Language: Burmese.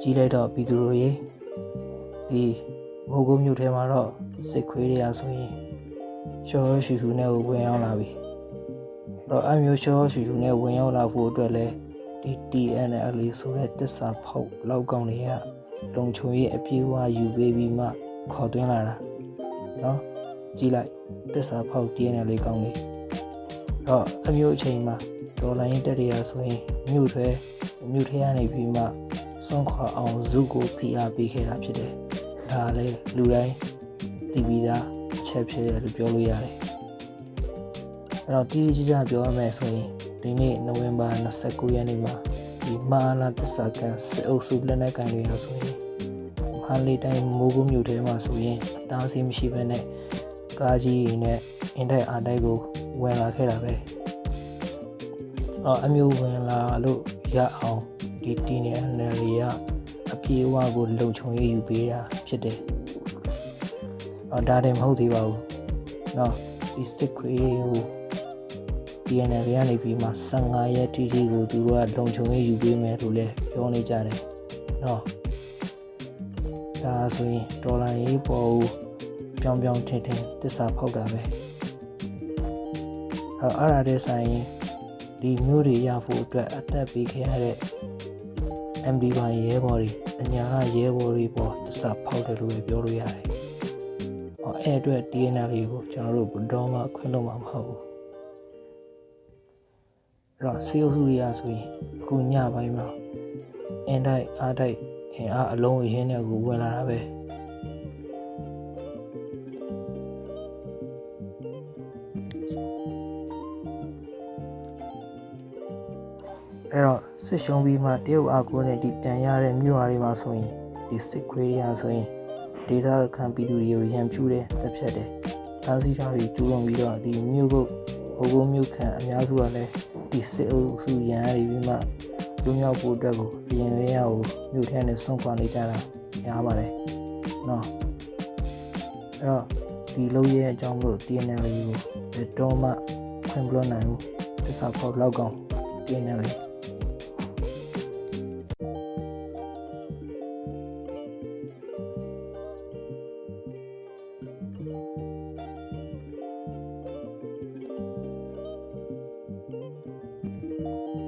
ကြီးလိုက်တော့ပြည်သူတို့ရေဒီမိုးကုတ်မြို့ထဲမှာတော့စစ်ခွေးတွေကဆိုရင်ရှောရှူရှူနဲ့ကိုဝင်ရောက်လာပြီအဲ့တော့အမျိုးရှောရှူရှူနဲ့ဝင်ရောက်လာဖို့အတွက်လဲဒီ TNL ဆိုတဲ့တစ္ဆာဖောက်လောက်ကောင်တွေကလုံခြုံရေးအပြည့်အဝယူပေးပြီးမှခေါ်သွင်းလာတာနော်ကြည့်လိုက်တစ္ဆာဖောက် TNL ကောင်းလေးတော့အမျိုးအချိန်မှာဒေါ်လာရင်းတက်ရဆိုရင်မြို့ထဲမြို့ထဲကနေပြီးမှ စွန့်ခွာအောင်ဇုကိုဖိအားပေးခဲ့တာဖြစ်တယ်ဒါလည်းလူတိုင်းသိပြီးသားအချက်ဖြစ်တယ်လို့ပြောလို့ရတယ်အဲ့တော့တိတိကျကျပြောရမယ်ဆိုရင်ဒီနေ့နိုဝင်ဘာ29ရက်နေ့မှာဒီမာလာတစ္ဆာကန်စစ်အုပ်စုလက်နက်ကန်တွေဟာဆိုရင်မဟာလေးတိုင်းမိုးကုတ်မြို့ထဲမှာဆိုရင်အတားအဆီးမရှိဘဲနဲ့ကားကြီးတွေနဲ့အင်တိုက်အားတိုက်ကိုဝင်လာခဲ့တာပဲအော်အမျိုးဝင်လာလို့ရအောင် ဒီတီနဲ့အနန်လေးကအပြေအဝကိုလုံခြုံရေးယူပေးတာဖြစ်တယ်။အော်ဒါတည်းမဟုတ်သေးပါဘူး။နော်ဒီ stick create ကို PNL ရနေပြီးမှ15ရက်တိတိကိုသူတို့ကလုံခြုံရေးယူပေးမယ်လို့လည်းပြောနေကြတယ်။နော်ဒါဆိုရင်ဒေါ်လာရေးပေါ်ဦးပြောင်းပြောင်းထင်ထင်တစ္ဆာဖောက်တာပဲ။အော်အဲ့ဒါတည်းဆိုင်ဒီမျိုးတွေရဖို့အတွက်အသက်ပေးခဲ့ရတဲ့ MD ပါရဲဘော်တွေအညာရဲဘော်တွေပေါ်တစ္ဆာဖောက်တယ်လို့ပဲပြောလို့ရတယ်။ဟောအဲ့အတွက် DNL တွေကိုကျွန်တော်တို့ဘယ်တော့မှခွင့်လို့မှာမဟုတ်ဘူး။အဲ့တော့စီအုပ်စုတွေကဆိုရင်အခုညပိုင်းမှာအန်တိုက်အားတိုက်အင်အားအလုံးအရင်းနဲ့ကိုဝင်လာတာပဲ။ အဲ့တော့စစ်ရှုံးပြီးမှတရုတ်အာကိုနဲ့ဒီပြန်ရတဲ့မြို့အားတွေမှာဆိုရင်ဒီစစ်ခွေးတွေကဆိုရင်ဒေသခံပြည်သူတွေကိုရန်ပြူတယ်တက်ဖြတ်တယ်။ဒါစီထားတွေကျူးလွန်ပြီးတော့ဒီမြို့ကုတ်ဟိုကုန်းမြို့ခံအများစုကလည်းဒီစစ်အုပ်စုရန်ရည်ပြီးမှလူမျိုးဖို့အတွက်ကိုအရင်ကရကိုမြို့ထဲနဲ့ဆုံးခွာနေကြတာများပါတယ်။နော်အဲ့တော့ဒီလုံးရဲ့အကြောင်းလို့ TNL လေးကိုဘယ်တော့မှခွင့်ပြလို့နိုင်ဘူးတစ္ဆာဖောက်လောက်ကောင် TNL လေး